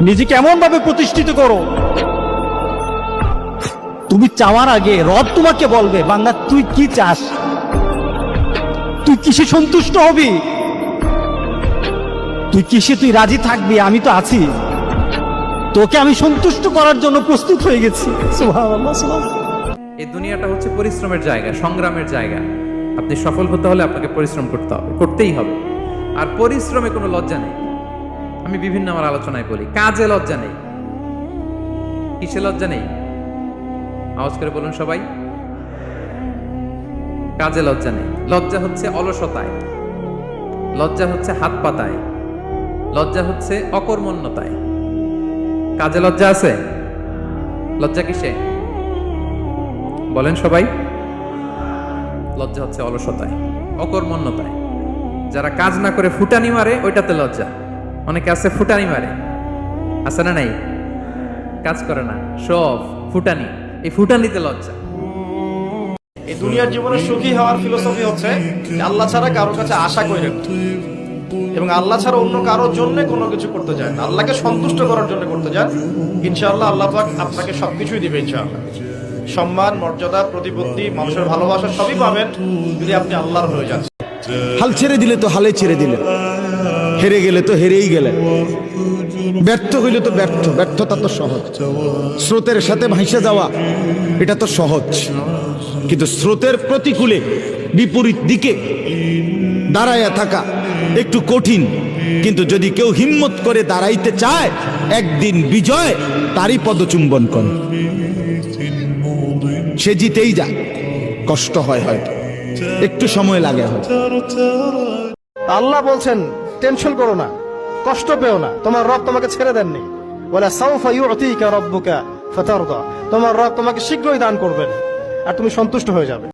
নিজেকে এমন ভাবে প্রতিষ্ঠিত করো। তুমি চাওয়ার আগে রব তোমাকে বলবে, বান্দা, তুই কি চাস? তুই কিসে সন্তুষ্ট হবি? তুই কিসে তুই রাজি থাকবি? আমি তো আছি। তোকে আমি সন্তুষ্ট করার জন্য প্রস্তুত হয়ে গেছি। এই দুনিয়াটা হচ্ছে পরিশ্রমের জায়গা, সংগ্রামের জায়গা। আপনি সফল হতে হলে আপনাকে পরিশ্রম করতে হবে, করতেই হবে। আর পরিশ্রমে কোনো লজ্জা নেই। আমি বিভিন্ন আমার আলোচনায় বলি। কাজে লজ্জা নেই। কিসে লজ্জা নেই? আওয়াজ করে বলুন সবাই। কাজে লজ্জা নেই। লজ্জা হচ্ছে অলসতায়। লজ্জা হচ্ছে হাত পাতায় লজ্জা হচ্ছে অকর্মণ্যতায়। কাজে লজ্জা আছে? লজ্জা কিসে? বলেন সবাই। লজ্জা হচ্ছে অলসতায়, অকর্মণ্যতায়। যারা কাজ না করে ফুটানি মারে, ওইটাতে লজ্জা। অনেকে আছে ফুটানি মারে। আছে না নাই? কাজ করে না। সব ফুটানি। এই ফুটানিতে লজ্জা। এই দুনিয়ার জীবনে সুখী হওয়ার ফিলোসফি হচ্ছে আল্লাহ ছাড়া কারোর কাছে আশা করেন এবং আল্লাহ ছাড়া অন্য কারোর জন্য কোনো কিছু করতে চান না। আল্লাহকে সন্তুষ্ট করার জন্য করতে চান ইনশাআল্লাহ আল্লাহ পাক আপনাকে সবকিছুই দিবে ইনশাআল্লাহ। সম্মান মর্যাদা প্রতিপত্তি মানুষের ভালোবাসা সবই পাবেন যদি আপনি আল্লাহর হয়ে যান। হাল ছেড়ে দিলে তো হালে ছেড়ে দিলে হেরে গেলে তো হেরেই গেলে ব্যর্থ হইলে তো ব্যর্থ, ব্যর্থতা তো সহজ। স্রোতের সাথে ভাসে যাওয়া, এটা তো সহজ। কিন্তু স্রোতের প্রতিকূলে বিপরীত দিকে দাঁড়ায়া থাকা একটু কঠিন। কিন্তু যদি কেউ হিম্মত করে দাঁড়াইতে চায়, একদিন বিজয় তারই পদচুম্বন করে। সে জিতেই যায় কষ্ট হয় হয়তো। একটু সময় লাগে হয়তো। আল্লাহ বলছেন টেনশন করো না, কষ্ট পেও না। তোমার রব তোমাকে ছেড়ে দেননি। বলে সাউফা রব্বুকা ফাতারদা। তোমার রব তোমাকে শীঘ্রই দান করবেন, আর তুমি সন্তুষ্ট হয়ে যাবে।